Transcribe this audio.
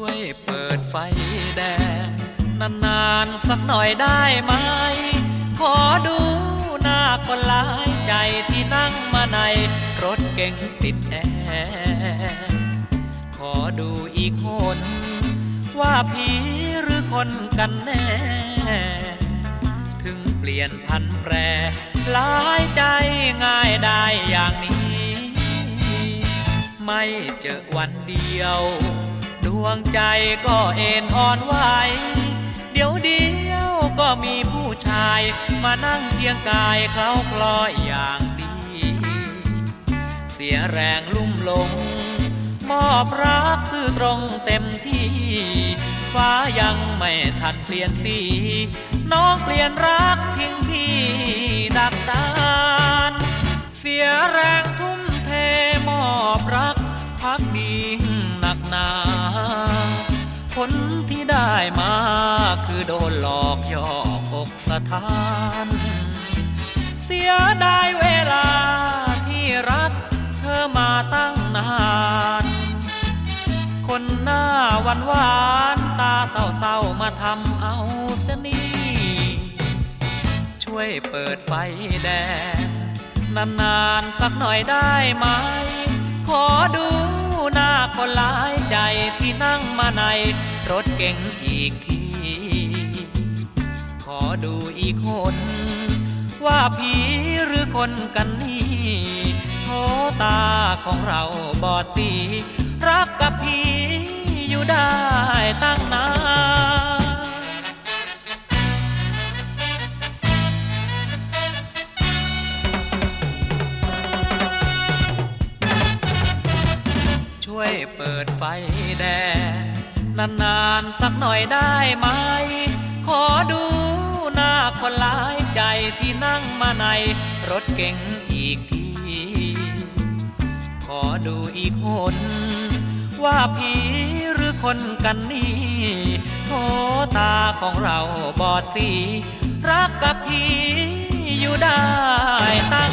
ช่วยเปิดไฟแดง นานๆสักหน่อยได้ไหม ขอดูหน้าคนหลายใจที่นั่งมาในรถเก่งติดแอร์ขอดูอีกคน ว่าผีหรือคนกันแน่ ถึงเปลี่ยนพันแปรหลายใจง่ายได้อย่างนี้ ไม่เจอวันเดียว วงใจก็เอ็นอ่อนไหวเดี๋ยวเดียวก็มีผู้ชายมานั่งเคียงกายเคล้าคลอยอย่างดีเสียแรงลุ่มหลงมอบรักซื่อตรงเต็มที่ ฟ้ายังไม่ทันเปลี่ยนสี น้องเปลี่ยนรักทิ้งพี่ ลที่ได้มาคือโดนหลอกยอกอกสถาน เสียดายเวลาที่รักเธอมาตั้งนาน คนหน้าหวานหวานตาเศร้าๆมาทำเอาเสนีช่วยเปิดไฟแดงนานๆสักหน่อยได้ไหม มาในรถเก๋งอีกที ขอดูอีกคน ว่าผีหรือคนกันนี่โทตาของเราบอดสี รักกับผีอยู่ได้ตั้งนานช่วยเปิดไฟแดง นานๆสักหน่อยได้ไหม ขอดูหน้าคนหลายใจที่นั่งมาในรถเก๋งอีกที ขอดูอีกคนว่าผีหรือคนกันนี่โทตาของเราบอดสี รักกับผีอยู่ได้ตั้ง